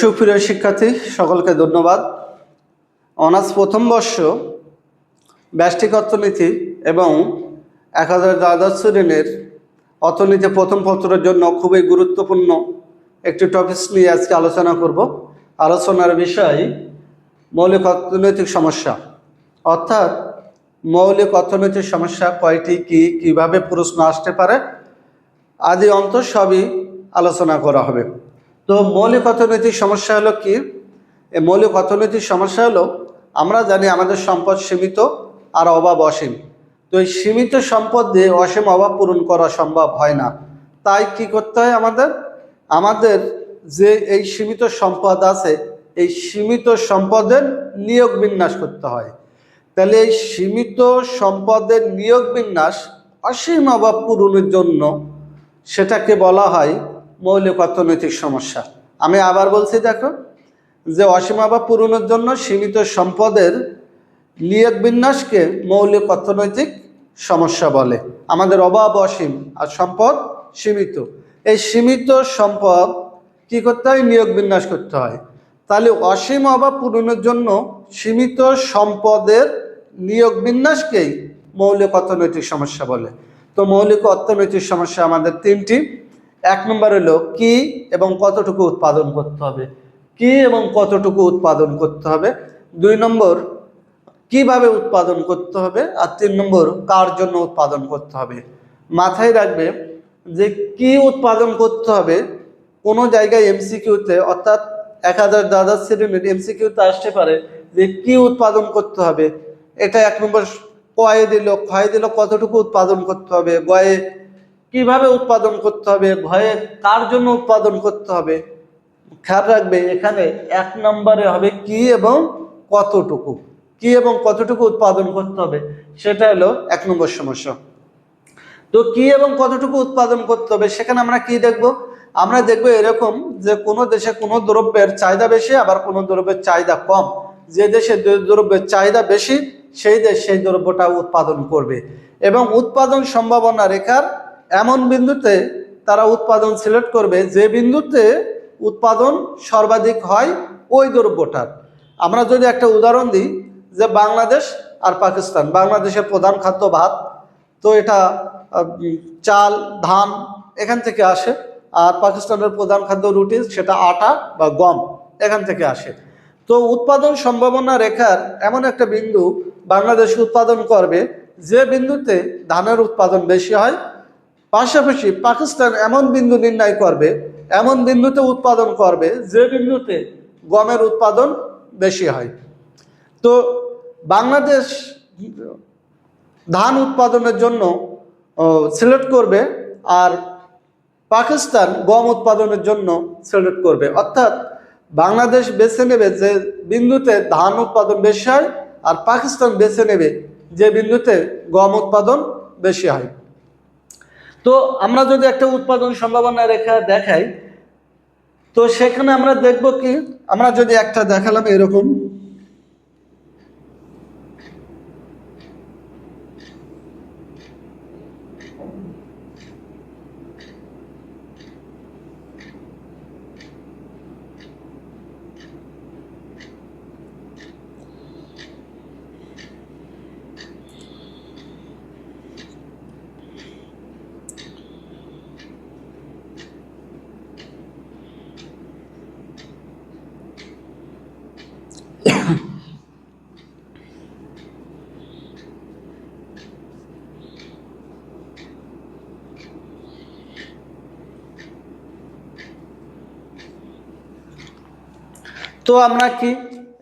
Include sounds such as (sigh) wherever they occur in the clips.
সুপ্রিয় শিক্ষার্থী, সকলকে ধন্যবাদ। অনার্স প্রথম বর্ষ ব্যষ্টিক অর্থনীতি এবং এক হাজার দ্বাদশ শ্রেণির অর্থনীতি প্রথম পত্রের জন্য খুবই গুরুত্বপূর্ণ একটি টপিক নিয়ে আজকে আলোচনা করব। আলোচনার বিষয় মৌলিক অর্থনৈতিক সমস্যা। অর্থাৎ মৌলিক অর্থনৈতিক সমস্যা কয়টি, কি, কীভাবে প্রশ্ন আসতে পারে? আদি অন্ত সবই আলোচনা করা হবে। তো মৌলিক অর্থনৈতিক সমস্যা হলো কি? মৌলিক অর্থনৈতিক সমস্যা হলো, আমরা জানি আমাদের সম্পদ সীমিত আর অভাব অসীম। তো এই সীমিত সম্পদ দিয়ে অসীম অভাব পূরণ করা সম্ভব হয় না। তাই কি করতে হয় আমাদের? আমাদের যে এই সীমিত সম্পদ আছে, এই সীমিত সম্পদের নিয়োগ বিন্যাস করতে হয়। তাহলে এই সীমিত সম্পদের নিয়োগ বিন্যাস অসীম অভাব পূরণের জন্য সেটাকে বলা হয় মৌলিক অর্থনৈতিক সমস্যা। আমি আবার বলছি, দেখো, যে অসীম অভাব পূরণের জন্য সীমিত সম্পদের নিয়োগ বিন্যাসকে মৌলিক অর্থনৈতিক সমস্যা বলে। আমাদের অভাব অসীম আর সম্পদ সীমিত। এই সীমিত সম্পদ কি করতে হয়? নিয়োগ বিন্যাস করতে হয়। তাহলে অসীম অভাব পূরণের জন্য সীমিত সম্পদের নিয়োগ বিন্যাসকেই মৌলিক অর্থনৈতিক সমস্যা বলে। তো মৌলিক অর্থনৈতিক সমস্যা আমাদের তিনটি। এক নম্বর হলো কি এবং কতটুকু উৎপাদন করতে হবে? কি এবং কতটুকু উৎপাদন করতে হবে? দুই নম্বর, কীভাবে উৎপাদন করতে হবে? আর তিন নম্বর, কার জন্য উৎপাদন করতে হবে? মাথায় রাখবে যে কি উৎপাদন করতে হবে, কোনো জায়গায় এমসিকিউতে, অর্থাৎ এক হাজার দ্বাদশ শ্রেণির এমসিকিউতে আসতে পারে যে কি উৎপাদন করতে হবে। এটা এক নম্বর কয়ে দিল, ক্ষয়ে দিল, কতটুকু উৎপাদন করতে হবে? গয়ে কীভাবে উৎপাদন করতে হবে? ভয়ে কার জন্য উৎপাদন করতে হবে? খেয়াল রাখবে, এখানে এক নম্বরে হবে কি এবং কতটুকু। কি এবং কতটুকু উৎপাদন করতে হবে? সেটা হলো এক নম্বর সমস্যা। তো কি এবং কতটুকু উৎপাদন করতে হবে? সেখানে আমরা কি দেখব? আমরা দেখব এরকম যে কোনো দেশে কোনো দ্রব্যের চাহিদা বেশি, আবার কোনো দ্রব্যের চাহিদা কম। যে দেশে দ্রব্যের চাহিদা বেশি সেই দেশ সেই দ্রব্যটা উৎপাদন করবে। এবং উৎপাদন সম্ভাবনা রেখার এমন বিন্দুতে তারা উৎপাদন সিলেক্ট করবে, যে বিন্দুতে উৎপাদন সর্বাধিক হয় ওই দ্রব্যটার। আমরা যদি একটা উদাহরণ দিই, যে বাংলাদেশ আর পাকিস্তান, বাংলাদেশের প্রধান খাদ্য ভাত, তো এটা চাল, ধান এখান থেকে আসে, আর পাকিস্তানের প্রধান খাদ্য রুটি, সেটা আটা বা গম এখান থেকে আসে। তো উৎপাদন সম্ভাবনা রেখার এমন একটা বিন্দু বাংলাদেশ উৎপাদন করবে, যে বিন্দুতে ধানের উৎপাদন বেশি হয়, পাশাপাশি পাকিস্তান এমন বিন্দু নির্ণয় করবে, এমন বিন্দুতে উৎপাদন করবে, যে বিন্দুতে গমের উৎপাদন বেশি হয়। তো বাংলাদেশ ধান উৎপাদনের জন্য সিলেক্ট করবে আর পাকিস্তান গম উৎপাদনের জন্য সিলেক্ট করবে। অর্থাৎ বাংলাদেশ বেছে নেবে যে বিন্দুতে ধান উৎপাদন বেশি হয় আর পাকিস্তান বেছে নেবে যে বিন্দুতে গম উৎপাদন বেশি হয়। তো আমরা যদি একটা উৎপাদন সম্ভাবনা রেখা দেখাই, তো সেখানে আমরা দেখব কি, আমরা যদি একটা দেখালাম এরকম তো আমরা কি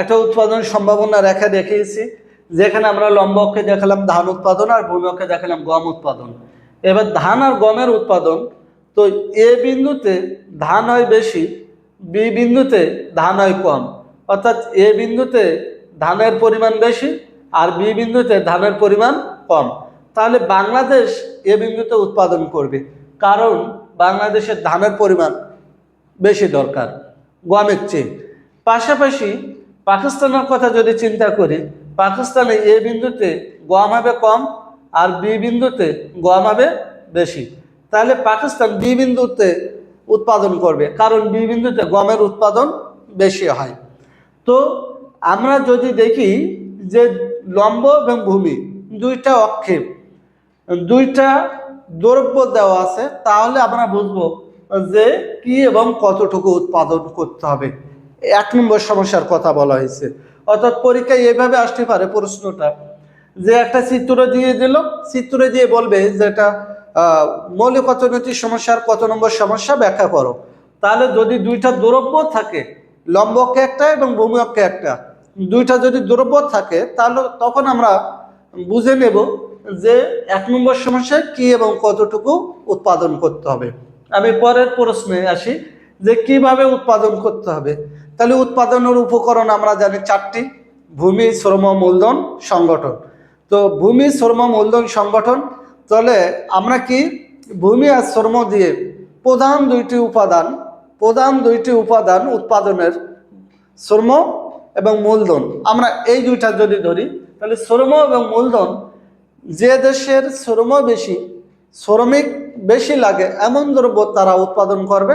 একটা উৎপাদন সম্ভাবনা রেখা দেখিয়েছি, যেখানে আমরা লম্ব অক্ষে দেখালাম ধান উৎপাদন আর ভূমি অক্ষে দেখালাম গম উৎপাদন। এবার ধান আর গমের উৎপাদন, তো এ বিন্দুতে ধান হয় বেশি, বি বিন্দুতে ধান হয় কম। অর্থাৎ এ বিন্দুতে ধানের পরিমাণ বেশি আর বি বিন্দুতে ধানের পরিমাণ কম। তাহলে বাংলাদেশ এ বিন্দুতে উৎপাদন করবে, কারণ বাংলাদেশের ধানের পরিমাণ বেশি দরকার, গমের চেয়ে। পাশাপাশি পাকিস্তানের কথা যদি চিন্তা করি, পাকিস্তানে এ বিন্দুতে গম হবে কম আর বি বিন্দুতে গম হবে বেশি। তাহলে পাকিস্তান বি বিন্দুতে উৎপাদন করবে, কারণ বি বিন্দুতে গমের উৎপাদন বেশি হয়। তো আমরা যদি দেখি যে লম্ব এবং ভূমি, দুইটা অক্ষেপ, দুইটা দ্রব্য দেওয়া আছে, তাহলে আমরা বুঝব যে কি এবং কতটুকু উৎপাদন করতে হবে। এক নম্বর সমস্যার কথা বলা হয়েছে। অর্থাৎ পরীক্ষায় এইভাবে আসতে পারে প্রশ্নটা। যে একটা চিত্র দিয়ে দিল, চিত্র দিয়ে বলবে যে এটা মৌলিক অর্থনৈতিক সমস্যার কত নম্বর সমস্যা ব্যাখ্যা করো। তাহলে যদি দুইটা দ্রব্য থাকে লম্ব অক্ষে একটা এবং ভূমি একটা, দুইটা যদি দ্রব্য থাকে, তাহলে তখন আমরা বুঝে নেব যে এক নম্বর সমস্যায় কি এবং কতটুকু উৎপাদন করতে হবে। আমি পরের প্রশ্নে আসি যে কীভাবে উৎপাদন করতে হবে। তাহলে উৎপাদনের উপকরণ আমরা জানি চারটি, ভূমি, শ্রম, মূলধন, সংগঠন। তো ভূমি, শ্রম, মূলধন, সংগঠন, তাহলে আমরা কি ভূমি আর শ্রম দিয়ে প্রধান দুইটি উপাদান, প্রধান দুইটি উপাদান উৎপাদনের শ্রম এবং মূলধন। আমরা এই দুইটা যদি ধরি, তাহলে শ্রম এবং মূলধন যে দেশের শ্রম বেশি, শ্রমিক বেশি লাগে, এমন দ্রব্য তারা উৎপাদন করবে।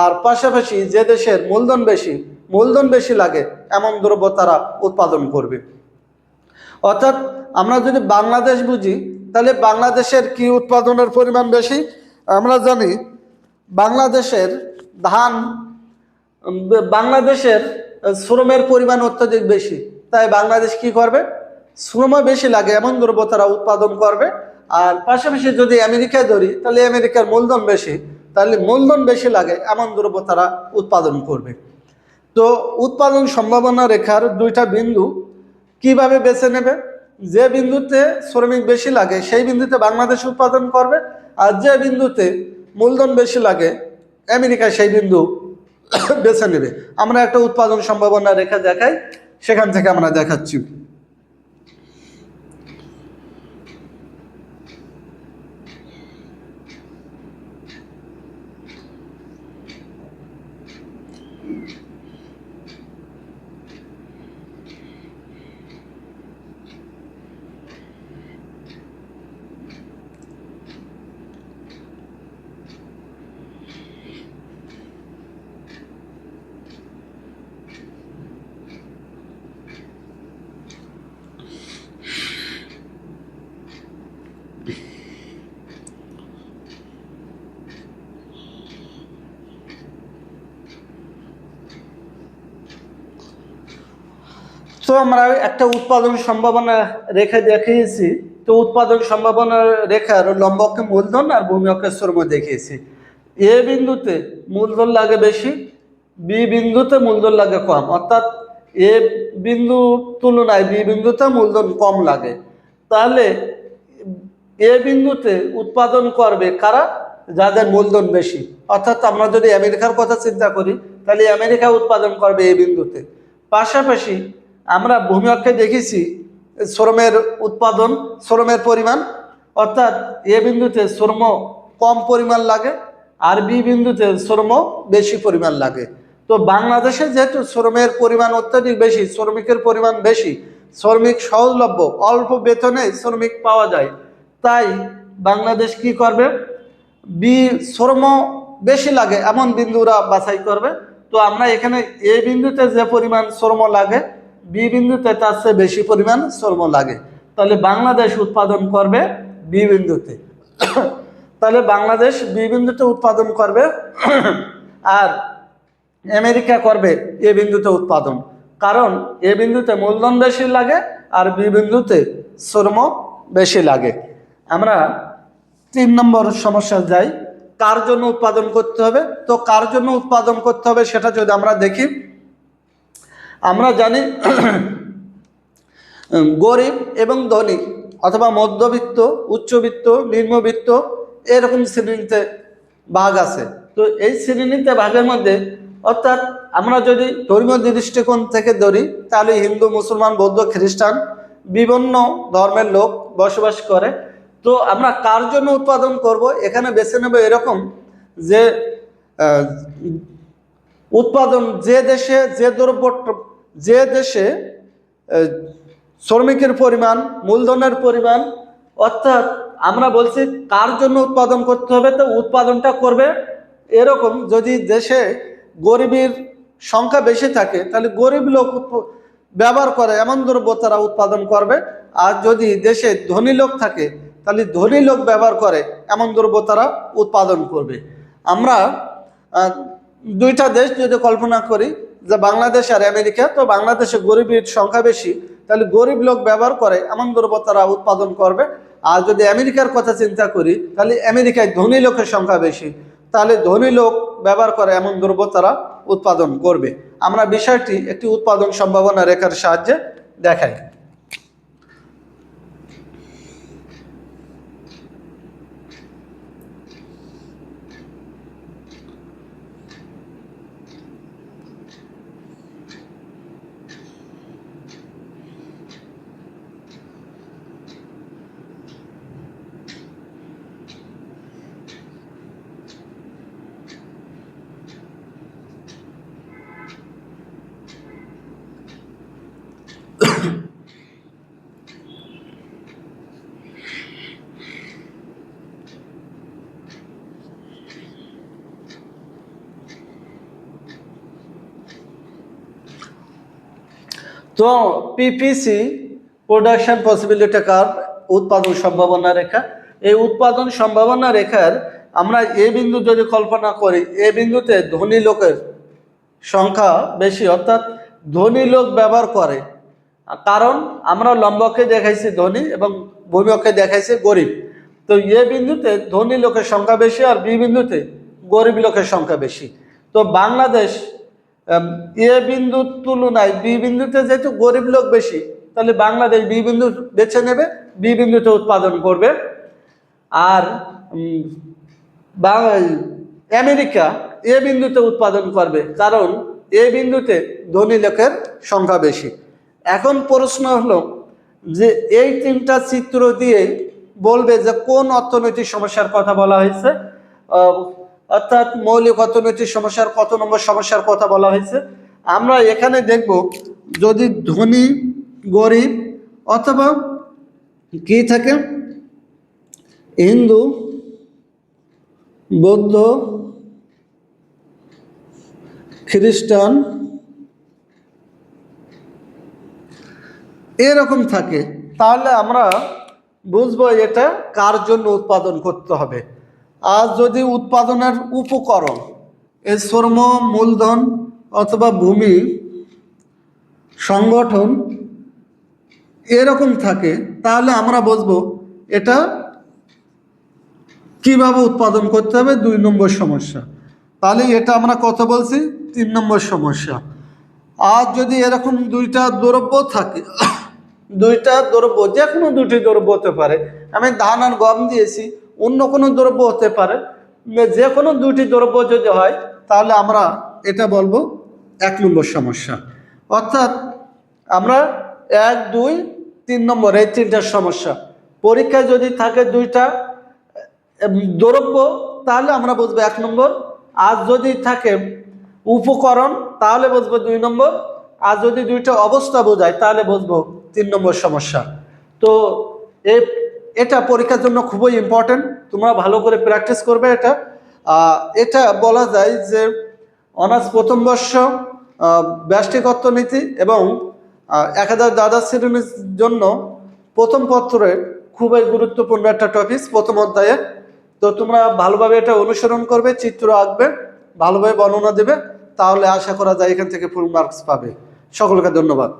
আর পাশাপাশি যে দেশের মূলধন বেশি মূলধন বেশি লাগে, এমন দ্রব্য তারা উৎপাদন করবে। অর্থাৎ আমরা যদি বাংলাদেশ বুঝি, তাহলে বাংলাদেশের কি উৎপাদনের পরিমাণ বেশি? আমরা জানি বাংলাদেশের ধান, বাংলাদেশের শ্রমের পরিমাণ অত্যধিক বেশি, তাই বাংলাদেশ কি করবে? শ্রম বেশি লাগে, এমন দ্রব্য তারা উৎপাদন করবে। আর পাশাপাশি যদি আমেরিকায় ধরি, তাহলে আমেরিকার মূলধন বেশি তাহলে মূলধন বেশি লাগে, এমন দ্রব্য তারা উৎপাদন করবে। তো উৎপাদন সম্ভাবনা রেখার দুইটা বিন্দু কীভাবে বেছে নেবে? যে বিন্দুতে শ্রমিক বেশি লাগে, সেই বিন্দুতে বাংলাদেশ উৎপাদন করবে, আর যে বিন্দুতে মূলধন বেশি লাগে, আমেরিকা সেই বিন্দু (coughs) বেছে নেবে। আমরা একটা উৎপাদন সম্ভাবনা রেখা দেখাই, সেখান থেকে আমরা দেখাচ্ছি। তো আমরা একটা উৎপাদন সম্ভাবনা রেখা দেখিয়েছি। তো উৎপাদন সম্ভাবনা রেখার লম্বকে মূলধন আর ভূমি অক্ষে শ্রম দেখিয়েছি। এ বিন্দুতে মূলধন লাগে বেশি, বি বিন্দুতে মূলধন লাগে কম। অর্থাৎ এ বিন্দু তুলনায় বি বিন্দুতে মূলধন কম লাগে। তাহলে এ বিন্দুতে উৎপাদন করবে কারা? যাদের মূলধন বেশি। অর্থাৎ আমরা যদি আমেরিকার কথা চিন্তা করি, তাহলে আমেরিকা উৎপাদন করবে এ বিন্দুতে। পাশাপাশি আমরা ভূমি অক্ষে দেখেছি, শ্রমের উৎপাদন, শ্রমের পরিমাণ, অর্থাৎ এ বিন্দুতে শ্রম কম পরিমাণ লাগে আর বি বিন্দুতে শ্রম বেশি পরিমাণ লাগে। তো বাংলাদেশে যেহেতু শ্রমের পরিমাণ অত্যাধিক বেশি, শ্রমিকের পরিমাণ বেশি, শ্রমিক সহজলভ্য, অল্প বেতনে শ্রমিক পাওয়া যায়, তাই বাংলাদেশ কি করবে? বি শ্রম বেশি লাগে, এমন বিন্দুরা বাছাই করবে। তো আমরা এখানে এ বিন্দুতে যে পরিমাণ শ্রম লাগে বি বিন্দুতে তার চেয়ে বেশি পরিমাণ শ্রম লাগে। তাহলে বাংলাদেশ উৎপাদন করবে বি বিন্দুতে। তাহলে বাংলাদেশ বি বিন্দুতে উৎপাদন করবে আর আমেরিকা করবে এ বিন্দুতে উৎপাদন। কারণ এ বিন্দুতে মূলধন বেশি লাগে আর বি বিন্দুতে শ্রম বেশি লাগে। আমরা তিন নম্বর সমস্যা যাই, কার জন্য উৎপাদন করতে হবে? তো কার জন্য উৎপাদন করতে হবে সেটা যদি আমরা দেখি আমরা জানি গরিব এবং ধনী অথবা মধ্যবিত্ত, উচ্চবিত্ত, নিম্নবিত্ত এরকম শ্রেণীতে ভাগ আছে। তো এই শ্রেণীতে ভাগের মধ্যে অর্থাৎ আমরা যদি ধর্মীয় দৃষ্টিকোণ থেকে ধরি, তাহলে হিন্দু, মুসলমান, বৌদ্ধ, খ্রিস্টান বিভিন্ন ধর্মের লোক বসবাস করে। তো আমরা কার জন্য উৎপাদন করব? এখানে বেছে নেব এরকম যে উৎপাদন যে দেশে যে দ্রব্য যে দেশে শ্রমিকের পরিমাণ, মূলধনের পরিমাণ, অর্থাৎ আমরা বলছি কার জন্য উৎপাদন করতে হবে, তো উৎপাদনটা করবে এরকম যদি দেশে গরিবের সংখ্যা বেশি থাকে, তাহলে গরিব লোক ব্যবহার করে এমন দ্রব্য তারা উৎপাদন করবে। আর যদি দেশে ধনী লোক থাকে, তাহলে ধনী লোক ব্যবহার করে এমন দ্রব্য তারা উৎপাদন করবে। আমরা দুইটা দেশ যদি কল্পনা করি যে বাংলাদেশ আর আমেরিকা, তো বাংলাদেশে গরিবের সংখ্যা বেশি, তাহলে গরিব লোক ব্যবহার করে এমন দ্রব্য তারা উৎপাদন করবে। আর যদি আমেরিকার কথা চিন্তা করি, তাহলে আমেরিকায় ধনী লোকের সংখ্যা বেশি। তাহলে ধনী লোক ব্যবহার করে এমন দ্রব্য তারা উৎপাদন করবে। আমরা বিষয়টি একটি উৎপাদন সম্ভাবনা রেখার সাহায্যে দেখাই। তো পিপিসি প্রোডাকশন পসিবিলিটি কার্ভ উৎপাদন সম্ভাবনা রেখা। এই উৎপাদন সম্ভাবনা রেখার আমরা এ বিন্দু যদি কল্পনা করি, এ বিন্দুতে ধনী লোকের সংখ্যা বেশি, অর্থাৎ ধনী লোক ব্যবহার করে। কারণ আমরা লম্বকে দেখাইছি ধনী এবং ভূমিকে দেখাইছি গরিব। তো এ বিন্দুতে ধনী লোকের সংখ্যা বেশি আর বি বিন্দুতে গরিব লোকের সংখ্যা বেশি। তো বাংলাদেশ এ বিন্দুর তুলনায় বি বিন্দুতে যেহেতু গরিব লোক বেশি, তাহলে বাংলাদেশ বি বিন্দু বেছে নেবে, বি বিন্দুতে উৎপাদন করবে। আর আমেরিকা এ বিন্দুতে উৎপাদন করবে, কারণ এ বিন্দুতে ধনী লোকের সংখ্যা বেশি। এখন প্রশ্ন হলো যে এই তিনটা চিত্র দিয়ে বলবে যে কোন অর্থনৈতিক সমস্যার কথা বলা হয়েছে। অর্থাৎ মৌলিক অর্থনৈতিক সমস্যার কত নম্বর সমস্যার কথা বলা হয়েছে। আমরা এখানে দেখব যদি ধনী, গরিব অথবা কি থাকে? হিন্দু, বৌদ্ধ, খ্রিস্টান, এরকম থাকে। তাহলে আমরা বুঝব এটা কার জন্য উৎপাদন করতে হবে। আর যদি উৎপাদনের উপকরণ, এই শ্রম, মূলধন অথবা ভূমি সংগঠন এরকম থাকে, তাহলে আমরা বুঝব এটা কীভাবে উৎপাদন করতে হবে, দুই নম্বর সমস্যা। তাহলে এটা আমরা কত বলছি, তিন নম্বর সমস্যা। আর যদি এরকম দুইটা দ্রব্য থাকে, দুইটা দ্রব্য যে কোনো দুটি দ্রব্য হতে পারে। আমি ধান আর গম দিয়েছি অন্য কোনো দ্রব্য হতে পারে। যে কোনো দুটি দ্রব্য যদি হয়, তাহলে আমরা এটা বলব এক নম্বর সমস্যা। অর্থাৎ আমরা এক, দুই, তিন নম্বর, এই তিনটা সমস্যা। পরীক্ষায় যদি থাকে দুইটা দ্রব্য, তাহলে আমরা বুঝব এক নম্বর। আর যদি থাকে উপকরণ, তাহলে বুঝব দুই নম্বর। আর যদি দুইটা অবস্থা বোঝায়, তাহলে বুঝব তিন নম্বর সমস্যা। তো এ এটা পরীক্ষার জন্য খুবই ইম্পর্টেন্ট তোমরা ভালো করে প্র্যাকটিস করবে এটা। এটা বলা যায় যে অনার্স প্রথম বর্ষ ব্যষ্টিক অর্থনীতি এবং এক হাজার দ্বাদশ শ্রেণির জন্য প্রথম পত্রের খুবই গুরুত্বপূর্ণ একটা টপিক প্রথম অধ্যায়ে। তো তোমরা ভালোভাবে এটা অনুসরণ করবে, চিত্র আঁকবে, ভালোভাবে বর্ণনা দেবে, তাহলে আশা করা যায় এখান থেকে ফুল মার্কস পাবে। সকলকে ধন্যবাদ।